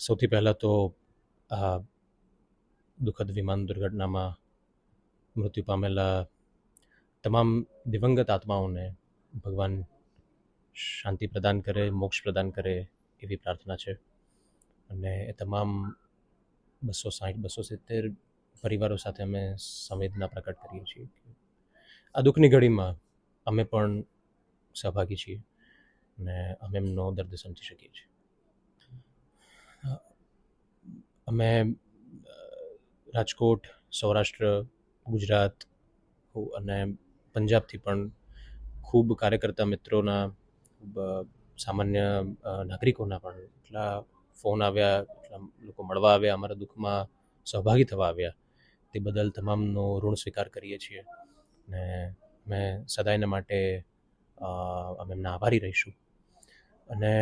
સૌથી પહેલાં તો, આ દુઃખદ વિમાન દુર્ઘટનામાં મૃત્યુ પામેલા તમામ દિવંગત આત્માઓને ભગવાન શાંતિ પ્રદાન કરે, મોક્ષ પ્રદાન કરે એવી પ્રાર્થના છે. અને એ તમામ બસો સાહીઠ બસો સિત્તેર પરિવારો સાથે અમે સંવેદના પ્રકટ કરીએ છીએ આ દુઃખની ઘડીમાં અમે પણ સહભાગી છીએ અને અમે એમનો દર્દ સમજી શકીએ છીએ. અમે રાજકોટ, સૌરાષ્ટ્ર, ગુજરાત અને પંજાબથી પણ ખૂબ કાર્યકર્તા મિત્રોના સામાન્ય નાગરિકોના પણ એટલા ફોન આવ્યા, એટલા લોકો મળવા આવ્યા, અમારા દુઃખમાં સહભાગી થવા આવ્યા. તે બદલ તમામનો ઋણ સ્વીકાર કરીએ છીએ. ને અમે સદાયને માટે અમે એમના આભારી રહીશું. અને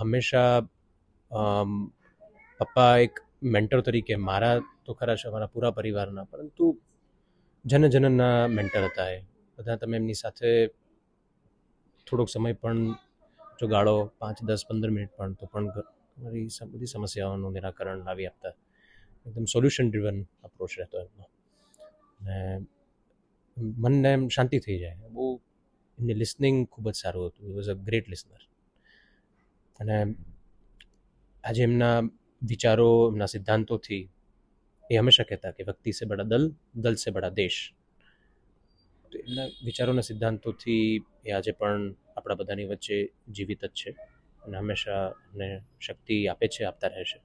હંમેશા પપ્પા એક મેન્ટર તરીકે, મારા તો ખરા છે મારા પૂરા પરિવારના, પરંતુ જન જનના મેન્ટર હતા એ. બધા તમે એમની સાથે થોડોક સમય પણ જો ગાળો પાંચ, દસ, પંદર મિનિટ પણ, તો પણ તમારી બધી સમસ્યાઓનું નિરાકરણ લાવી આપતા. એકદમ સોલ્યુશન ડ્રિવન અપ્રોચ રહેતો એમનો. ને મનને એમ શાંતિ થઈ જાય. બહુ એમની લિસનિંગ ખૂબ જ સારું હતું. He was a great listener અને આજે એમના વિચારો એમના સિદ્ધાંતોથી એ હંમેશા કહેતા કે વ્યક્તિ સે બડા દલ દલ સે બડા દેશ. તો એમના વિચારોના સિદ્ધાંતોથી એ આજે પણ આપણા બધાની વચ્ચે જીવિત જ છે અને હંમેશા એમને શક્તિ આપે છે, આપતા રહેશે